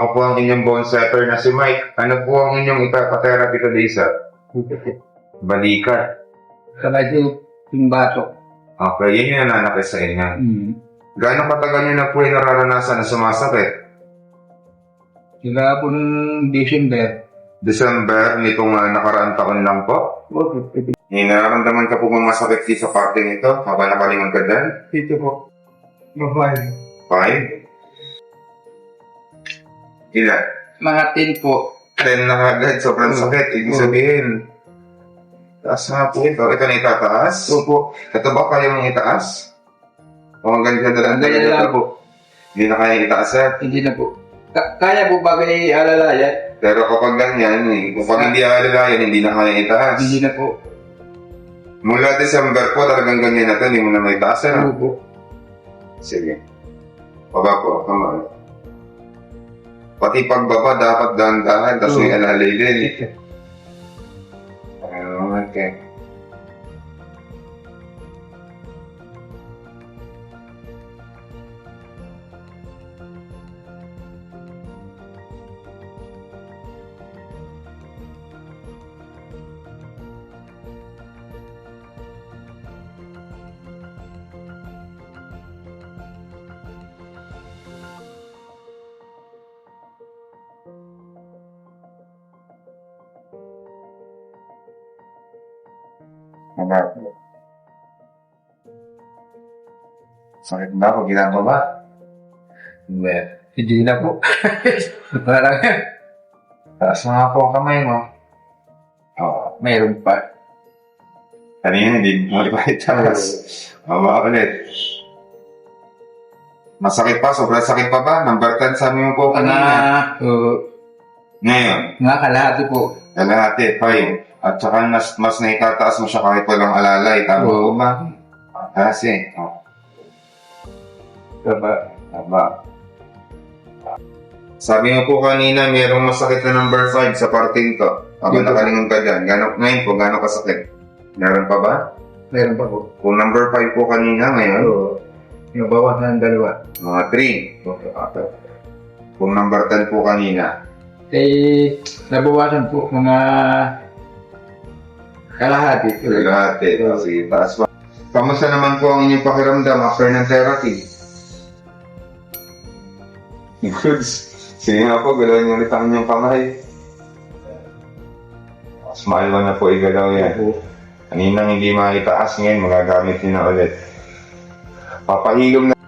Ako po ang inyong bone setter na si Mike. Ano po ang inyong ipapatherapy today, sir? Balikat. Saka yung, yung bato. Okay, yun yung nananakit sa inyo. Hmm. Gano'ng katagal nyo na po yung nararanasan na sumasakit? Sila po nung December. December, nitong uh, nakaraang taon lang po. May nararamdaman ka po bang masakit dito sa parte nito habang nakalingon ka dyan? Dito po. Mabay. Five? Ilan? Mga tin po. Ten na kagad, sobrang sakit. Ibig sabihin, taas nga po ito. Ito na itataas. Opo. Ito ba kaya mong itaas? O hanggang ka dalaan Ganyan lang po. Hindi na kaya itaas, sir. Hindi na po. Ka- kaya po ba kayo alalayan? Pero kapag ganyan, eh, kapag hindi alalayan, hindi na kaya itaas. Hindi na po. Mula December po, talagang ganyan na ito, hindi mo na may itaas, sir. Opo. Sige. Baba po, kamay. Pati pagbaba, dapat dahan-dahan, tapos may alalay din. Ah, Okay. Hanap. Sakit na ako, ginagawa. Hindi. Hindi na po. Parang Taas na po ang kamay mo. Oo. mayroon pa. Kanina hindi mo pa itaas. Baba ulit. Masakit pa? Sobrang sakit pa ba? Number 10 sabi mo po kanina. uh, Ngayon, mga kalahati po. kalahati, 5. At saka mas, mas naitataas mo siya kahit walang alalay. Tama po Oo. ba? Kasi, oh. Diba? Tama. Sabi mo po kanina, mayroong masakit na number 5 sa parting to. Habang Dito. nakalingon ka dyan. Gano, ngayon po, gano'ng kasakit? Meron pa ba? Meron pa po. Kung number 5 po kanina, ngayon, Oo. Yung bawas na ng dalawa. mga 3. Kung number 10 po kanina, Eh, nabawasan po mga kalahati. lahat eh. Sige, taas pa. Kamusta naman po ang inyong pakiramdam after ng therapy? Good. Sige nga po, galawin niyo ulit ang inyong kamay. Smile mo na po igalaw yan. Opo. Kaninang hindi makitaas ngayon, magagamit niyo na ulit. Papahilom na